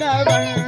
வண்ணவள்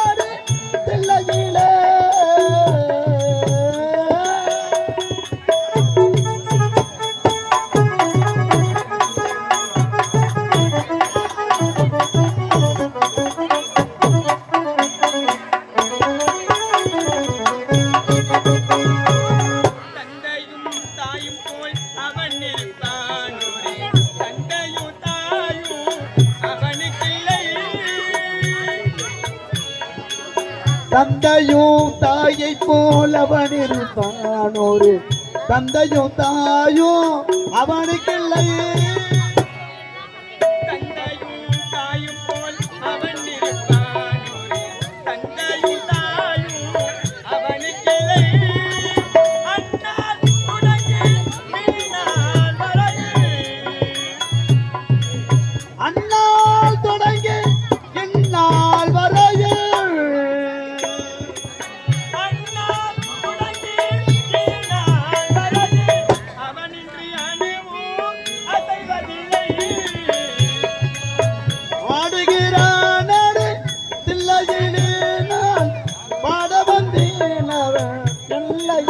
தந்தையும் தாயை போல் அவன் இருப்பான் ஒரு தந்தையும் தாயும் அவனுக்கு இல்லையே.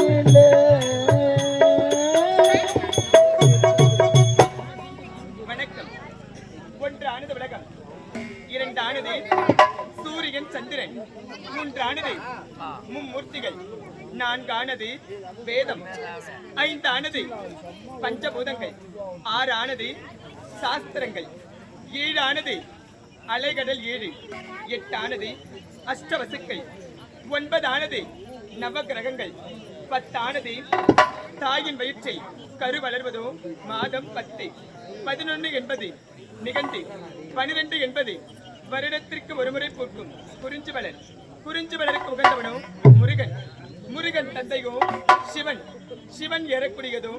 எல்லையிலே வணக்கம் ஒன்றானது உலகம் இரண்டானது சூரியன் சந்திரன். மூன்றானது மும்மூர்த்திகள். நான்கானது வேதம். ஐந்தானது பஞ்சபூதங்கள். ஆறானது சாஸ்திரங்கள். ஏழானது அலைகடல் ஏழு. எட்டானது அஷ்டவசுக்கள். ஒன்பதானது நவகிரகங்கள் பத்தானது? தாயின் வயிற்றை கரு வளர்வதோ? மாதம் பத்து. பதினொன்று என்பது நிகண்டு பனிரெண்டு என்பது வருடத்திற்கு ஒருமுறை பூக்கும் குறிஞ்சி வளர். குறிஞ்சி வளருக்கு உகந்தவனோ? முருகன். முருகன் தந்தையோ? சிவன். சிவன் ஏறக்கூடியதோ?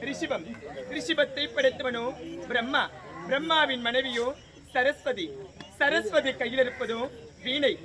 ரிஷிபம். ரிஷிபத்தை படைத்தவனோ? பிரம்மா. பிரம்மாவின் மனைவியோ? சரஸ்வதி. சரஸ்வதி கையில் இருப்பதோ? வீணை.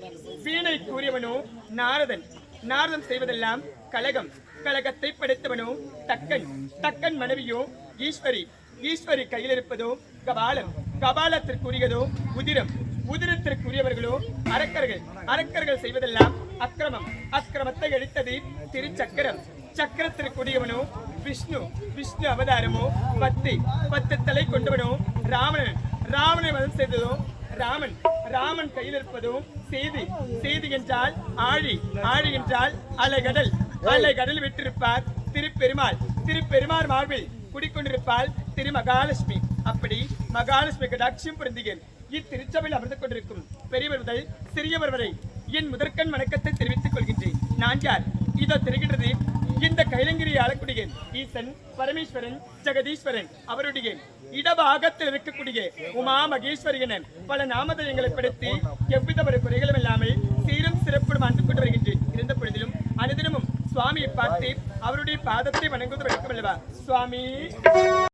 வீணை கூறியவனோ? நாரதன். நாரதம் செய்வதெல்லாம் கலகம். கலகத்தை படைத்தவனோ தக்கன். தக்கன் மனைவியோ ஈஸ்வரி. ஈஸ்வரி கையில் இருப்பதோ கபாலம். கபாலத்திற்குரியதோ உதிரம். உதிரத்திற்குரியவர்களோ அரக்கர்கள். அரக்கர்கள் செய்வதெல்லாம் அக்கிரமம். அக்கிரமத்தை அழித்தது திருச்சக்கரம். சக்கரத்திற்குரியவனோ விஷ்ணு. விஷ்ணு அவதாரமோ பத்து பத்து தலை கொண்டவனோ ராவணன். ராவணன் வதம் செய்ததோ ராமன். ராமன் கையில் இருப்பதும் செய்தி. செய்தி என்றால் ஆழி. ஆழி என்றால் அலைகடல். அலைகடல் விட்டிருப்பார் திருப்பெருமாள். திருப்பெருமாள் மார்பில் குடிக்கொண்டிருப்பாள் திரு மகாலட்சுமி அப்படி மகாலட்சுமி கடாட்சியம் பொருந்தியன் இத்திருச்சபையில் அமர்ந்து கொண்டிருக்கும் பெரியவர் முதல் சிறியவர் வரை என் முதற்கண் வணக்கத்தை தெரிவித்துக் கொள்கின்றேன். நான் யார்? இதோ தெரிகின்றது இந்த கைலங்கிரி ஆளக்கூடிய ஈசன் பரமேஸ்வரன் ஜெகதீஸ்வரன் அவருடைய இடபாகத்தில் இருக்கக்கூடிய உமா மகேஸ்வரி என பல நாமதயங்களை படுத்தி எவ்வித ஒரு குறைகளும் இல்லாமல் சீரும் சிறப்புடன் அன்று கொண்டு வருகின்றேன் இருந்த பொழுதிலும் அனுதினமும் சுவாமியை பார்த்து அவருடைய பாதத்தை வணங்குவது வழக்கம் அல்லவா சுவாமி.